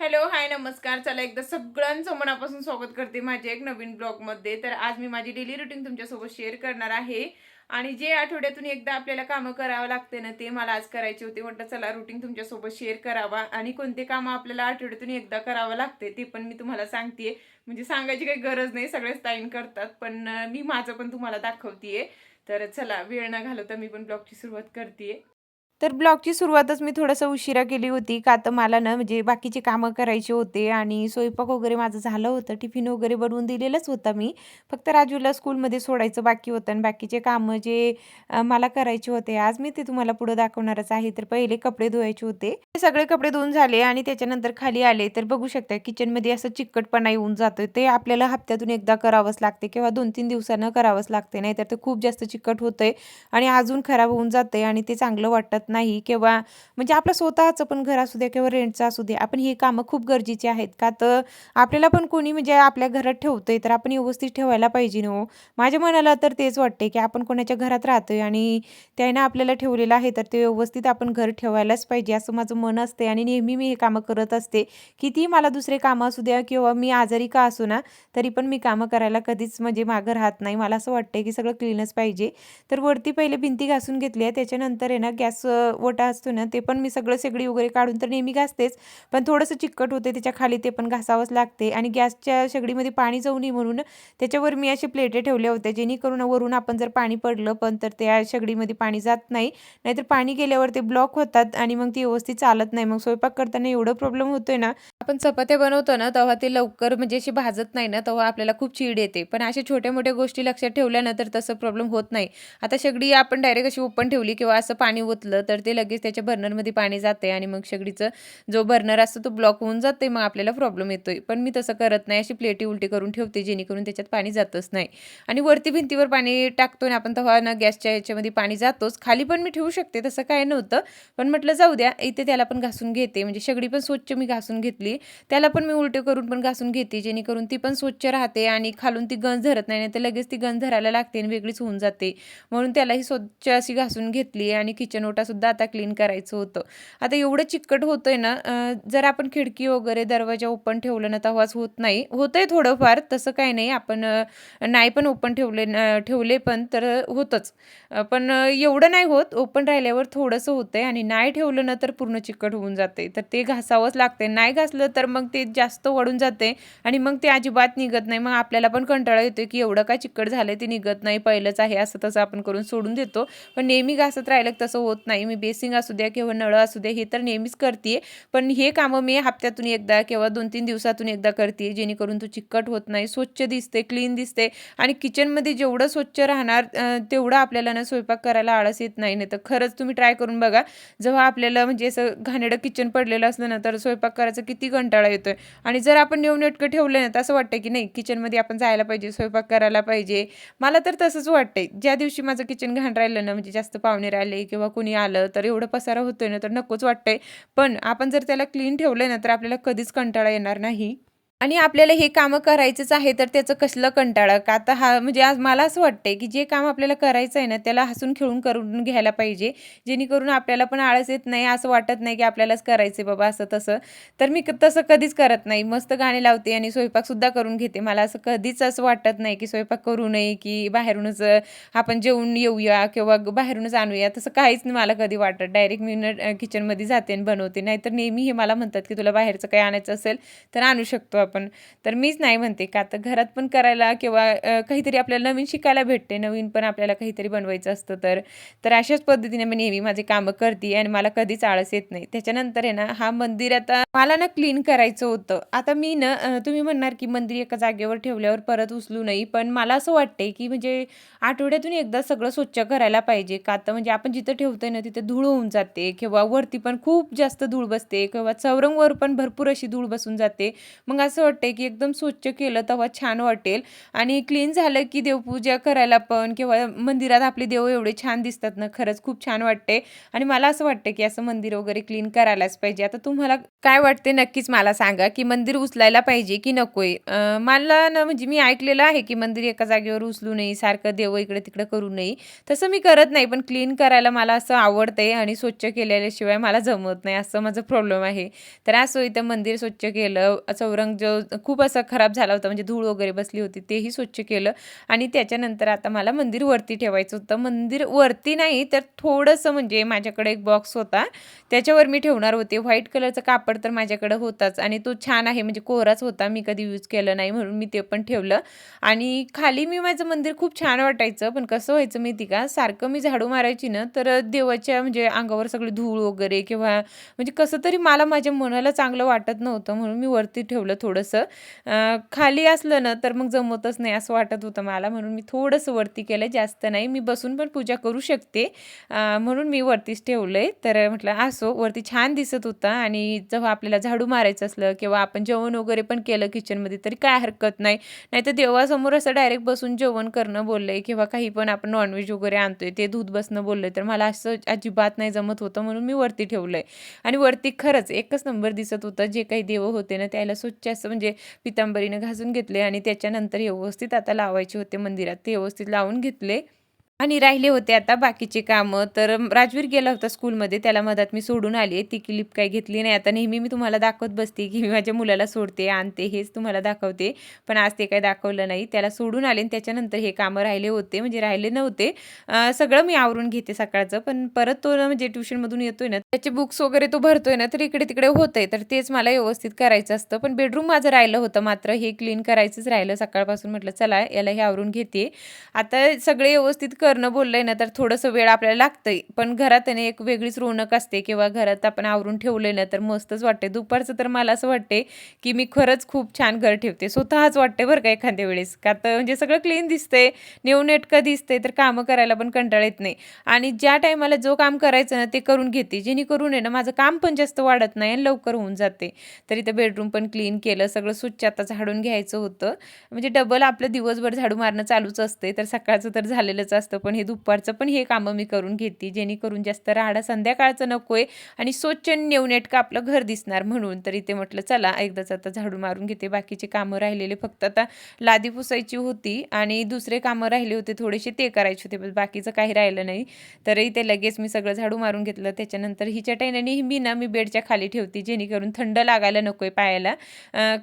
Hello hi नमस्कार. चला एकदा सगळ्यांचं मनापासून स्वागत करते माझ्या एक नवीन ब्लॉगमध्ये. तर आज मी माझी डेली रुटीन तुमच्यासोबत शेअर करणार आहे. आणि जे आठवड्यातून एकदा आपल्याला कामं करावं लागते ना ते मला आज करायचे होते. म्हटलं चला रुटीन तुमच्यासोबत शेअर करावा. आणि कोणते कामं आपल्याला आठवड्यातून एकदा करावं लागते ते पण मी तुम्हाला सांगते म्हणजे सांगायची काही गरज नाही सगळेच ताईन करतात. पण मी माझं पण तुम्हाला दाखवतेय. तर चला वेळ न घालवता मी पण ब्लॉगची सुरुवात करते तर ब्लॉगची सुरुवातच मी थोडंसं उशिरा केली होती. का तर मला ना म्हणजे बाकीचे कामं करायचे होते आणि स्वयंपाक वगैरे माझं झालं होतं. टिफिन वगैरे बनवून दिलेलंच होतं मी. फक्त राजूला स्कूलमध्ये सोडायचं बाकी होतं आणि बाकीचे कामं जे अ, मला करायचे होते आज मी ते तुम्हाला पुढं दाखवणारच आहे. तर पहिले कपडे धुवायचे होते. ते सगळे कपडे धुवून झाले आणि त्याच्यानंतर खाली आले. तर बघू शकता किचनमध्ये असं चिकटपणा येऊन जातोय. ते आपल्याला हप्त्यातून एकदा करावंच लागते किंवा दोन तीन दिवसानं करावंच लागते. नाहीतर ते खूप जास्त चिकट होतंय आणि अजून खराब होऊन जाते आणि ते चांगलं वाटत नाही किंवा म्हणजे आपलं स्वतःचं पण घर असू द्या किंवा रेंटचं असू द्या आपण ही कामं खूप गरजेची आहेत का? तर आपल्याला पण कोणी म्हणजे आपल्या घरात ठेवतंय तर आपण व्यवस्थित ठेवायला पाहिजे न हो. माझ्या मनाला तर तेच वाटते की आपण कोणाच्या घरात राहतोय आणि त्यानं आपल्याला ठेवलेलं आहे तर ते व्यवस्थित आपण घर ठेवायलाच पाहिजे असं माझं मन असते आणि नेहमी मी हे कामं करत असते. किती मला दुसरे कामं असू द्या किंवा मी आजारी का असू ना तरी पण मी कामं करायला कधीच म्हणजे मागं राहत नाही. मला असं वाटतं की सगळं क्लीनच पाहिजे. तर वरती पहिले भिंती घासून घेतली आहे. त्याच्यानंतर आहे ना गॅस ओटा असतो ना ते पण मी सगळं शेगडी वगैरे काढून तर नेहमी घासतेच. पण थोडंसं चिकट होते त्याच्याखाली ते पण घासावंच लागते. आणि गॅसच्या शेगडीमध्ये पाणी जाऊ नये म्हणून त्याच्यावर मी असे प्लेटे ठेवल्या होत्या जेणेकरून वरून आपण जर पाणी पडलं पण तर त्या शेगडीमध्ये पाणी जात नाही. नाहीतर पाणी गेल्यावर ते ब्लॉक होतात आणि मग ती व्यवस्थित चालत नाही. मग स्वयंपाक करताना एवढं प्रॉब्लेम होतोय ना आपण चपात्या बनवतो ना तेव्हा ते लवकर म्हणजे अशी भाजत नाही ना तेव्हा आपल्याला खूप चीड येते. पण अशा छोट्या मोठ्या गोष्टी लक्षात ठेवल्या ना तर तसं प्रॉब्लेम होत नाही. आता शेगडी आपण डायरेक्ट अशी ओपन ठेवली किंवा असं पाणी ओतलं तर ते लगेच त्याच्या बर्नरमध्ये पाणी जाते आणि मग शेगडीचं जो बर्नर असतो तो ब्लॉक होऊन जाते मग आपल्याला प्रॉब्लेम येतोय. पण मी तसं करत नाही अशी प्लेटी उलटी करून ठेवते जेणेकरून त्याच्यात पाणी जातच नाही. आणि वरती भिंतीवर पाणी टाकतो आणि आपण तेव्हा ना गॅसच्या याच्यामध्ये पाणी जातोच. खाली पण मी ठेवू शकते तसं काय नव्हतं. पण म्हटलं जाऊ द्या इथे त्याला पण घासून घेते. म्हणजे शेगडी पण स्वच्छ मी घासून घेतली. त्याला पण मी उलटे करून पण घासून घेते जेणेकरून ती पण स्वच्छ राहते आणि खालून ती गंज धरत नाही तर लगेच ती गंज धरायला लागते आणि वेगळीच होऊन जाते. म्हणून त्यालाही स्वच्छ अशी घासून घेतली आणि किचन ओटा सुद्धा आता क्लीन करायचं होतं. आता एवढं चिकट होतंय ना जर आपण खिडकी वगैरे दरवाजा ओपन ठेवलं ना तेव्हाच होत नाही. होतंय थोडंफार तसं काही नाही. आपण नाही पण ओपन ठेवले ठेवले पण तर होतंच. पण एवढं नाही होत. ओपन राहिल्यावर थोडंसं होतंय आणि नाही ठेवलं ना तर पूर्ण चिकट होऊन जाते तर ते घासावंच लागते नाही घासलं तर मग ते जास्त वळून जाते आणि मग ते अजिबात निघत नाही. मग आपल्याला पण कंटाळा येतो की एवढं काय चिकट झालं ते निघत नाही. पहिलंच आहे असं तसं आपण करून सोडून देतो. पण नेहमी घासत राहिलं तसं होत नाही. मी बेसिंग असू द्या किंवा नळ असू द्या हे तर नेहमीच करते पण हे कामं मी हप्त्यातून एकदा किंवा दोन तीन दिवसातून एकदा करते जेणेकरून तो चिकट होत नाही स्वच्छ दिसते क्लीन दिसते आणि किचनमध्ये जेवढं स्वच्छ राहणार तेवढं आपल्याला ना स्वयंपाक करायला आळस येत नाही नाही तर खरंच तुम्ही ट्राय करून बघा जेव्हा आपल्याला म्हणजे असं घाणेडं किचन पडलेलं असलं ना तर स्वयंपाक करायचा किती कंटाळा येतोय. आणि जर आपण नेटकं ठेवलं ना तर असं वाटतं की नाही किचनमध्ये आपण जायला पाहिजे स्वयंपाक करायला पाहिजे. मला तर तसंच वाटतंय ज्या दिवशी माझं किचन घाण राहिलं ना म्हणजे जास्त पाहुणे राहिले किंवा कोणी आलं तर एवढं पसारा होतोय ना तर नकोच वाटतंय. पण आपण जर त्याला क्लीन ठेवलं ना तर आपल्याला कधीच कंटाळा येणार नाही. आणि आपल्याला हे कामं करायचंच आहे तर त्याचं कसलं कंटाळा? का आता हा म्हणजे आज मला असं वाटतंय की जे काम आपल्याला करायचं आहे ना त्याला हसून खेळून करून घ्यायला पाहिजे. जेणेकरून आपल्याला पण आळस येत नाही असं वाटत नाही की आपल्यालाच करायचं आहे बाबा असं तसं. तर मी क- तसं कधीच करत नाही. मस्त गाणे लावते आणि स्वयंपाकसुद्धा करून घेते. मला असं कधीच असं वाटत नाही की स्वयंपाक करू नये की बाहेरूनच आपण जेवून येऊया किंवा बाहेरूनच आणूया. तसं काहीच नाही मला कधी वाटत. डायरेक्ट मी किचनमध्ये जाते आणि बनवते. नाहीतर नेहमी हे मला म्हणतात की तुला बाहेरचं काही आणायचं असेल तर आणू शकतो आपण. तर मीच नाही म्हणते का तर घरात पण करायला किंवा काहीतरी आपल्याला नवीन शिकायला भेटते नवीन पण आपल्याला काहीतरी बनवायचं असतं तर. तर अशाच पद्धतीने मी नेहमी माझे कामं करते आणि मला कधीच आळस येत नाही. त्याच्यानंतर आहे ना हा मंदिर आता मला ना क्लीन करायचं होतं. आता मी ना तुम्ही म्हणणार की मंदिर एका जागेवर ठेवल्यावर परत उचलू नाही पण मला असं वाटते की म्हणजे आठवड्यातून एकदा सगळं स्वच्छ करायला पाहिजे. का तर म्हणजे आपण जिथं ठेवतोय ना तिथे धूळ होऊन जाते किंवा वरती पण खूप जास्त धूळ बसते किंवा चौरंगवर पण भरपूर अशी धूळ बसून जाते. मग असं असं वाटतं की एकदम स्वच्छ केलं तेव्हा छान वाटेल. आणि क्लीन झालं की देवपूजा करायला पण किंवा मंदिरात आपले देव एवढे छान दिसतात ना खरंच खूप छान वाटते आणि मला असं वाटतं की असं मंदिर वगैरे क्लीन करायलाच पाहिजे. आता तुम्हाला काय वाटते नक्कीच मला सांगा की मंदिर उचलायला पाहिजे की नकोय? मला ना म्हणजे मी ऐकलेलं आहे की मंदिर एका जागेवर उचलू नये सारखं देव इकडे तिकडे करू नये. तसं मी करत नाही पण क्लीन करायला मला असं आवडतंय आणि स्वच्छ केलेल्याशिवाय मला जमत नाही असं माझं प्रॉब्लेम आहे. तर असं इथं मंदिर स्वच्छ केलं चौरंग जो खूप असा खराब झाला होता म्हणजे धूळ वगैरे बसली होती तेही स्वच्छ केलं. आणि त्याच्यानंतर आता मला मंदिर वरती ठेवायचं होतं. मंदिर वरती नाही तर थोडंसं म्हणजे माझ्याकडे एक बॉक्स होता. त्याच्यावर मी ठेवणार होते. व्हाईट कलरचं कापड तर माझ्याकडे होताच. आणि तो छान आहे म्हणजे कोहराच होता. मी कधी यूज केलं नाही म्हणून मी ते पण ठेवलं. आणि खाली मी माझं मंदिर खूप छान वाटायचं. पण कसं व्हायचं माहिती का? सारखं मी झाडू मारायची ना तर देवाच्या म्हणजे अंगावर सगळी धूळ वगैरे किंवा म्हणजे कसं तरी मला माझ्या मनाला चांगलं वाटत नव्हतं म्हणून मी वरती ठेवलं थोडं. थोडंसं खाली असलं ना तर मग जमतच नाही असं वाटत होतं मला. म्हणून मी थोडंसं वरती केलं जास्त नाही. मी बसून पण पूजा करू शकते. म्हणून मी वरतीच ठेवलंय. तर म्हटलं असो वरती छान दिसत होता. आणि जेव्हा आपल्याला झाडू मारायचं असलं किंवा आपण जेवण वगैरे पण केलं किचनमध्ये तरी काय हरकत नाही. नाहीतर देवासमोर असं डायरेक्ट बसून जेवण करणं बोललं आहे किंवा काही पण आपण नॉनव्हेज वगैरे आणतोय ते दूध बसणं बोललंय तर मला असं अजिबात नाही जमत होतं. म्हणून मी वरती ठेवलं आहे आणि वरती खरंच एकच नंबर दिसत होतं. जे काही देव होते ना त्याला स्वच्छ असं म्हणजे पितांबरीनं घासून घेतले आणि त्याच्यानंतर व्यवस्थित आता लावायचे होते मंदिरात. ते व्यवस्थित लावून घेतले. आणि राहिले होते आता बाकीचे कामं. तर राजवीर गेला होता स्कूलमध्ये. त्याला मदत मी सोडून आली ती क्लिप काही घेतली नाही. आता नेहमी मी तुम्हाला दाखवत बसते की मी माझ्या मुलाला सोडते आणते हेच तुम्हाला दाखवते. पण आज ते काय दाखवलं नाही. त्याला सोडून आले आणि त्याच्यानंतर हे कामं राहिले होते. म्हणजे राहिले नव्हते. सगळं मी आवरून घेते सकाळचं. पण परत तो ना म्हणजे ट्युशनमधून येतोय ना त्याचे बुक्स वगैरे तो भरतोय ना तर इकडे तिकडे होतंय. तर तेच मला व्यवस्थित करायचं असतं. पण बेडरूम माझं राहिलं होतं मात्र हे क्लीन करायचंच राहिलं. सकाळपासून म्हटलं चला याला हे आवरून घेते. आता सगळे व्यवस्थित कर करणं बोललंय ना तर थोडंसं वेळ आपल्याला लागतंय. पण घरात त्याने एक वेगळीच रोनक असते किंवा घरात आपण आवरून ठेवलंय ना तर मस्तच वाटते दुपारचं तर मला असं वाटते की मी खरंच खूप छान घर ठेवते. स्वतःच वाटते बरं का एखाद्या वेळेस. का तर म्हणजे सगळं क्लीन दिसतंय नेटकं दिसतंय तर कामं करायला पण कंटाळा येत नाही. आणि ज्या टायमाला जो काम करायचं ना ते करून घेते. जेणेकरून आहे ना माझं काम पण जास्त वाढत नाही आणि लवकर होऊन जाते. तर इथं बेडरूम पण क्लीन केलं सगळं स्वच्छ आता झाडून घ्यायचं होतं. म्हणजे डबल आपलं दिवसभर झाडू मारणं चालूच असते तर सकाळचं तर झालेलंच असतं. पण हे दुपारचं पण हे कामं मी करून घेते. जेणेकरून जास्त राहाडा संध्याकाळचं नको आहे आणि स्वच्छ नेवनेटकं आपलं घर दिसणार म्हणून. तर इथे म्हटलं चला एकदाच आता झाडू मारून घेते. बाकीचे कामं राहिलेले फक्त आता लादी पुसायची होती आणि दुसरे कामं राहिले होते. थोडेसे ते करायचे होते पण बाकीचं काही राहिलं नाही. तर इथे लगेच मी सगळं झाडू मारून घेतलं. त्याच्यानंतर हिच्या टाईने मी ना मी बेडच्या खाली ठेवते जेणेकरून थंड लागायला नको आहे पायाला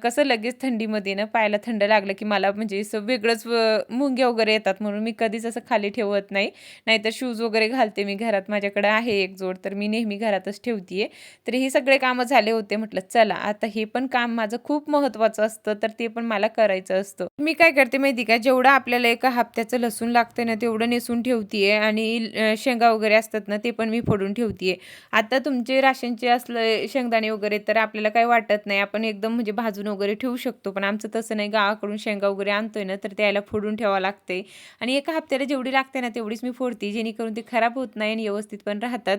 कसं लगेच थंडीमध्ये ना पायाला थंड लागलं की मला म्हणजे असं वेगळंच मुंग्या वगैरे येतात म्हणून मी कधीच असं खाली ठेवत नाही. नाहीतर शूज वगैरे घालते मी घरात. माझ्याकडे आहे एक जोड तर मी नेहमी घरातच ठेवतीये. तर हे सगळे कामं झाले होते. म्हटलं चला आता हे पण काम माझं खूप महत्त्वाचं असतं तर ते पण मला करायचं असतं. मी काय करते माहिती का? जेवढं आपल्याला एका हप्त्याचं लसूण लागतं ना तेवढं नेसून ठेवतीये आणि शेंगा वगैरे असतात ना ते पण मी फोडून ठेवतीये. आता तुमचे राशनचे असलं शेंगदाणे वगैरे तर आपल्याला काही वाटत नाही. आपण एकदम म्हणजे भाजून वगैरे ठेवू शकतो. पण आमचं तसं नाही. गावाकडून शेंगा वगैरे आणतोय ना तर त्याला फोडून ठेवावं लागते आणि एका हप्त्याला जेवढी लागते ना तेवढीच मी फोडते जेणेकरून ते खराब होत नाही आणि व्यवस्थित पण राहतात.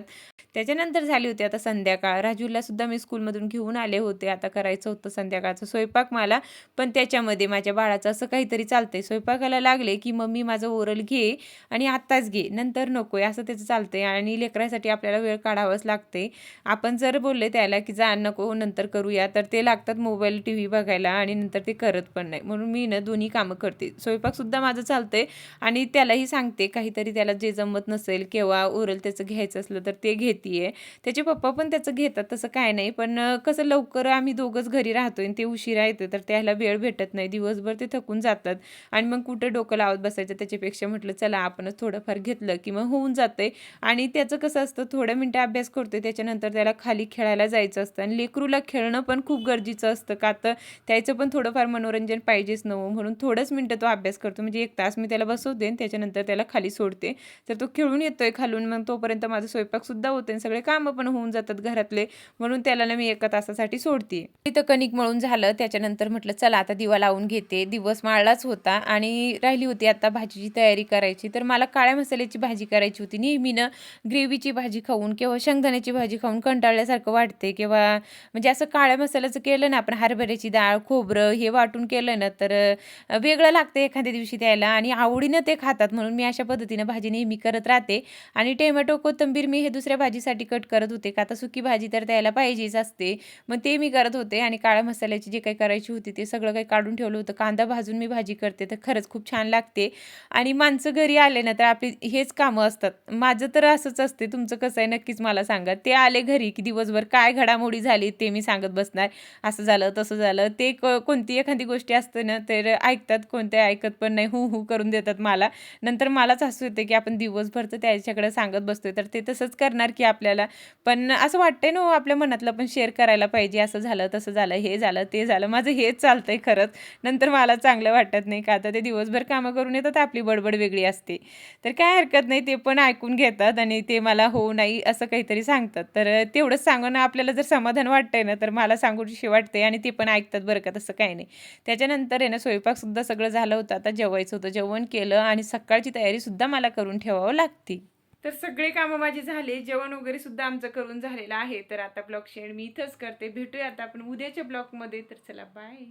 त्याच्यानंतर झाली होती आता संध्याकाळ. राजूला सुद्धा मी स्कूलमधून घेऊन आले होते. आता करायचं होतं संध्याकाळचं स्वयंपाक मला. पण त्याच्यामध्ये माझ्या बाळाचं असं काहीतरी चालतंय. स्वयंपाकाला लागले की मम्मी माझं ओरल घे आणि आत्ताच घे. नंतर नकोय असं त्याचं चालतंय. आणि लेकरासाठी आपल्याला वेळ काढावाच लागते. आपण जर बोलले त्याला की जा नको नंतर करूया. तर ते लागतात मोबाईल टी व्ही बघायला आणि नंतर ते करत पण नाही. म्हणून मी ना दोन्ही कामं करते. स्वयंपाकसुद्धा माझं चालतंय आणि त्यालाही सांगते. काहीतरी त्याला जे जमत नसेल किंवा ओरल त्याचं घ्यायचं असलं तर ते घेते त्याचे पप्पा पण त्याचं घेतात तसं काय नाही. पण कसं लवकर आम्ही दोघंच घरी राहतो आणि ते उशिरा येतं तर त्याला वेळ भेटत नाही. दिवसभर ते थकून जातात. आणि मग कुठं डोकं लावत बसायचं त्याच्यापेक्षा म्हटलं चला आपणच थोडंफार घेतलं की मग होऊन जातंय. आणि त्याचं कसं असतं थोड्या मिनटं अभ्यास करतोय त्याच्यानंतर त्याला खाली खेळायला जायचं असतं. आणि लेकरूला खेळणं पण खूप गरजेचं असतं का तर त्याचं पण थोडंफार मनोरंजन पाहिजेच नवं म्हणून थोडंच मिनटं तो अभ्यास करतो. म्हणजे एक तास मी त्याला बसवते आणि त्याच्यानंतर त्याला खाली सोडते. तर तो खेळून येतोय खालून मग तोपर्यंत माझं स्वयंपाकसुद्धा होते आणि सगळे कामं पण होऊन जातात घरातले. म्हणून त्याला ना मी एका तासासाठी सोडते. तिथं कणिक मळून झालं त्याच्यानंतर म्हटलं चला आता दिवा लावून घेते. दिवस माळलाच होता आणि राहिली होती आता भाजीची तयारी करायची. तर मला काळ्या मसाल्याची भाजी करायची होती. नेहमीनं ग्रेव्हीची भाजी खाऊन किंवा शेंगदाण्याची भाजी खाऊन कंटाळल्यासारखं वाटते किंवा म्हणजे असं काळ्या मसाल्याचं केलं ना आपण हरभऱ्याची डाळ खोबरं हे वाटून केलं ना तर वेगळं लागतं एखाद्या दिवशी द्यायला आणि आवडीनं ते खातात. म्हणून मी अशा पद्धतीनं भाजी नेहमी करत राहते. आणि टोमॅटो कोथिंबीर मी हे दुसऱ्या भाजीसाठी कट करत होते. का आता सुकी भाजी तर द्यायला पाहिजेच असते. मग ते मी करत होते. आणि काळ्या मसाल्याची जे काही करायची होती ते सगळं काही काढून ठेवलं होतं. कांदा भाजून मी भाजी करते तर खरंच खूप छान लागते. आणि माणसं घरी आले ना तर आपली हेच कामं असतात. माझं तर असंच असते. तुमचं कसं आहे नक्कीच मला सांगा. ते आले घरी की दिवसभर काय घडामोडी झाली ते मी सांगत बसणार. असं झालं तसं झालं. ते क कोणती एखादी गोष्टी असते ना तर ऐकतात. कोणत्या ऐकत पण नाही. हू हू करून देतात मला. नंतर मला मलाच हसू येते की आपण दिवसभर तर त्याच्याकडे सांगत बसतोय. तर ते तसंच करणार की आपल्याला. पण असं वाटतंय ना हो, आपल्या मनातलं पण शेअर करायला पाहिजे. असं झालं तसं झालं हे झालं ते झालं. माझं हेच चालतंय खरंच. नंतर मला चांगलं वाटत नाही का? आता ते दिवसभर कामं करून येतात आपली बडबड वेगळी असते. तर काय हरकत नाही ते पण ऐकून घेतात आणि ते मला हो नाही असं काहीतरी सांगतात. तर तेवढंच सांगून आपल्याला जर समाधान वाटतंय ना तर मला सांगूशी वाटते आणि ते पण ऐकतात बरं का तसं काही नाही. त्याच्यानंतर आहे ना स्वयंपाकसुद्धा सगळं झालं होतं. आता जेवायचं होतं. जेवण केलं आणि सकाळची तयारी सुद्धा मला करून ठेवावं लागते. तर सगळे कामं माझे झाले जेवण वगैरे सुद्धा आमचं करून झालेलं आहे. तर आता ब्लॉग शेअर मी इथंच करते. भेटूया आता आपण उद्याच्या ब्लॉगमध्ये तर चला बाय